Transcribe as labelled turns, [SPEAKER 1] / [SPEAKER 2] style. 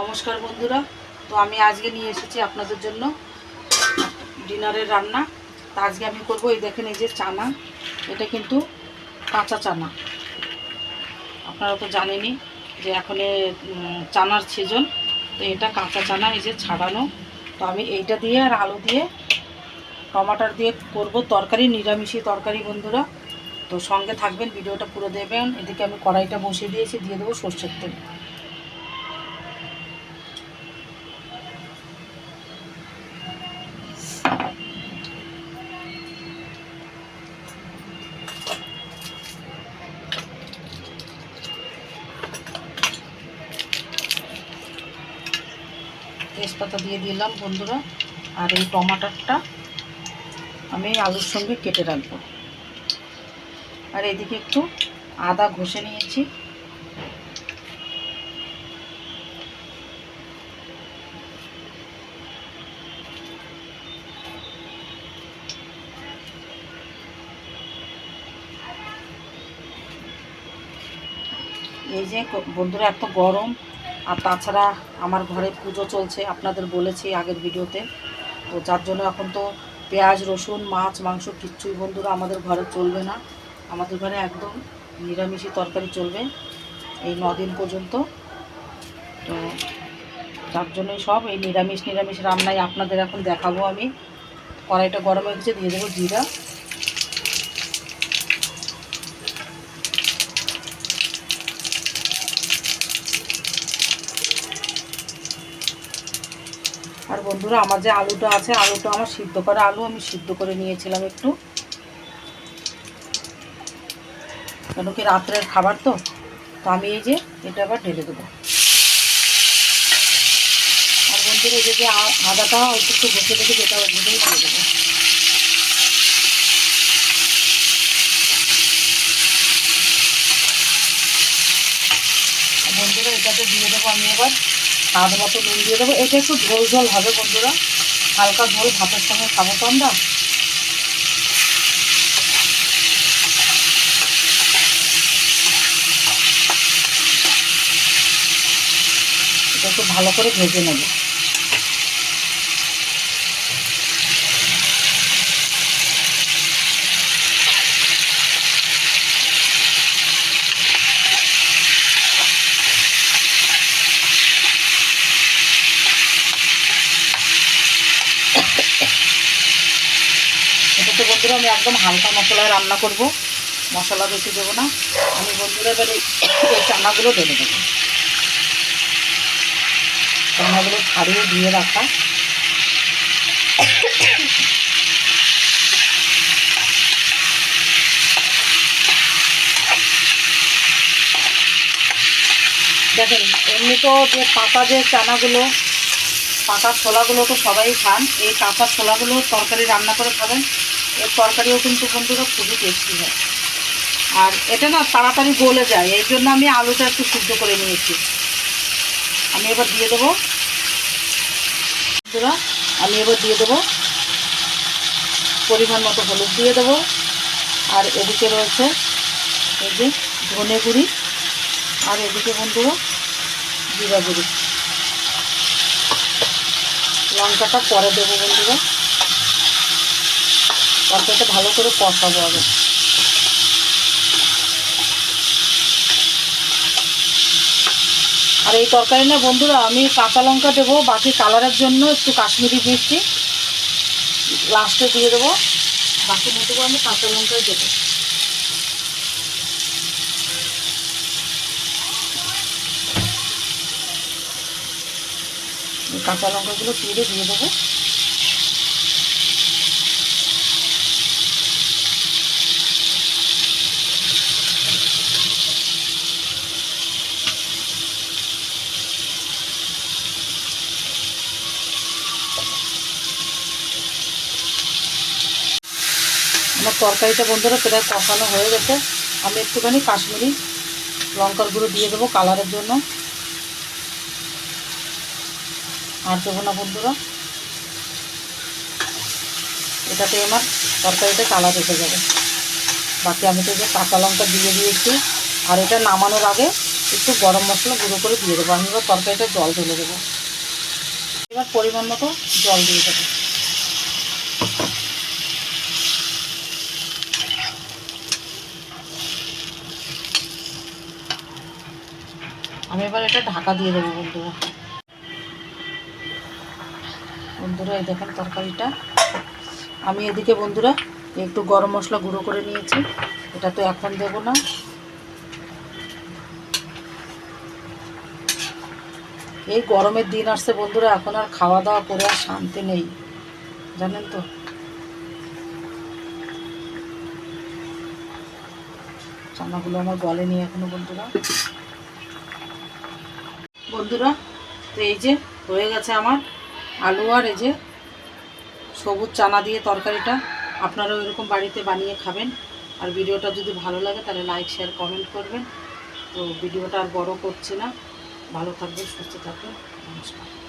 [SPEAKER 1] নমস্কার বন্ধুরা। তো আমি আজকে নিয়ে এসেছি আপনাদের জন্য ডিনারের রান্না। তা আজকে আমি করব, এই দেখেন এই যে চানা, এটা কিন্তু কাঁচা চানা। আপনারা তো জানেনই যে এখন চানার সিজন তো এটা কাঁচা চানা এই যে ছাড়ানো। তো আমি এইটা দিয়ে আর আলু দিয়ে, টমাটার দিয়ে করব তরকারি, নিরামিষি তরকারি বন্ধুরা। তো সঙ্গে থাকবেন, ভিডিওটা পুরো দেবেন এদিকে আমি কড়াইটা বসিয়ে দিয়েছি, দিয়ে দেবো সর্ষের তেল। তেজপাতা দিয়ে দিলাম বন্ধুরা, আর এই টমাটারটা আমি আলুর সঙ্গে কেটে রাখব। আর এদিকে একটু আদা ঘষে নিয়েছি। এই যে বন্ধুরা, এত গরম আর তাছাড়া আমার ঘরে পুজো চলছে, আপনাদের বলেছি আগের ভিডিওতে। তো যার জন্য এখন তো পেঁয়াজ, রসুন, মাছ, মাংস কিচ্ছুই বন্ধুরা আমাদের ঘরে চলবে না। আমাদের ঘরে একদম নিরামিষই তরকারি চলবে এই দিন পর্যন্ত। তো যার জন্যই সব এই নিরামিষ নিরামিষ রান্নাই আপনাদের এখন দেখাবো আমি। কড়াইটা গরম হয়ে গেছে দিয়ে দেবো জিরা। আর বন্ধুরা, আমার যে আলুটা আছে, আলুটা আমার সিদ্ধ করা আলু আমি সিদ্ধ করে নিয়েছিলাম একটু। কেন কি রাত্রের খাবার তো? তো আমি এই যে এটা আবার ঢেলে দেবো। আর বন্ধুরা, এই যে আদাটা অল্প একটু বসে রেখে যেটা ওর দেবো। বন্ধুরা, এটাতে দিয়ে দেবো আমি এবার স্বাদ মতো নুন দিয়ে দেবো। এটা একটু ঝোল ঝোল হবে বন্ধুরা। হালকা ঝোল, ভাতের সঙ্গে খাব তো আমরা। এটা একটু ভালো করে ভেজে নেব এটাতে বন্ধুরা, আমি একদম হালকা মশলায় রান্না করব। মশলা বেশি দেবো না। আমি বন্ধুরা, এবার এই চানাগুলো ঢেলে দেবো। চানাগুলো ছাড়িয়ে দিয়ে রাখা। দেখেন, এমনি তো যে পাতা যে চানাগুলো, পাতার ছোলাগুলো তো সবাই খান। এই কাঁচা ছোলাগুলো তরকারি রান্না করে খাবেন। এর তরকারিও কিন্তু বন্ধুরা খুবই টেস্টি হয়। আর এটা না তাড়াতাড়ি গলে যায় এই জন্য আমি আলুটা একটু সিদ্ধ করে নিয়েছি। আমি এবার দিয়ে দেবো। বন্ধুরা, আমি এবার দিয়ে দেবো। পরিমাণ মতো হলুদ দিয়ে দেবো। আর এদিকে রয়েছে এই যে ধনে গুঁড়ি। আর এদিকে বন্ধুরা, জিরা গুঁড়ি। লঙ্কাটা পরে দেবো বন্ধুরা। তরকারিটা ভালো করে কষাবো আগে। আর এই তরকারি না বন্ধুরা, আমি কাঁচা লঙ্কা দেবো, বাকি কালারের জন্য একটু কাশ্মীরি মিষ্টি। লাস্টে দিয়ে দেবো। বাকি মতো আমি কাঁচা লঙ্কাই দেবো। কাঁচা লঙ্কাগুলো চিড়ে দিয়ে দেবো। আমার তরকারিটা বন্ধুরা প্রায় কষানো হয়ে গেছে। আমি একটুখানি কাশ্মীরি লঙ্কার গুঁড়ো দিয়ে দেবো কালারের জন্য। আর দেবো না বন্ধুরা। এটাতে আমার তরকারিতে কালার এসে যাবে। বাকি আমি তো যে কাঁচা লঙ্কা দিয়ে দিয়েছি। আর এটা নামানোর আগে একটু গরম মশলা গুঁড়ো করে দিয়ে দেবো। আমি এবার তরকারিটা জল ঢেলে দেবো। এবার পরিমাণ মতো জল দিয়ে দেবো। আমি এবার এটা ঢাকা দিয়ে দেবো বন্ধুরা। বন্ধুরা, এই দেখেন তরকারিটা। আমি এদিকে বন্ধুরা একটু গরম মশলা গুঁড়ো করে নিয়েছি। এটা তো এখন দেবো না। এই গরমের দিন আসছে বন্ধুরা, এখন আর খাওয়া দাওয়া করে আর শান্তি নেই। জানেন তো? চানাগুলো আমার গলেনি এখনও বন্ধুরা। বন্ধুরা, তো এই যে হয়ে গেছে আমার আলু আর এই যে সবুজ চানা দিয়ে তরকারিটা। আপনারাও এরকম বাড়িতে বানিয়ে খাবেন। আর ভিডিওটা যদি ভালো লাগে তাহলে লাইক শেয়ার কমেন্ট করবেন। তো ভিডিওটা আর বড় করছি না। ভালো থাকবেন, সুস্থ থাকবেন। নমস্কার।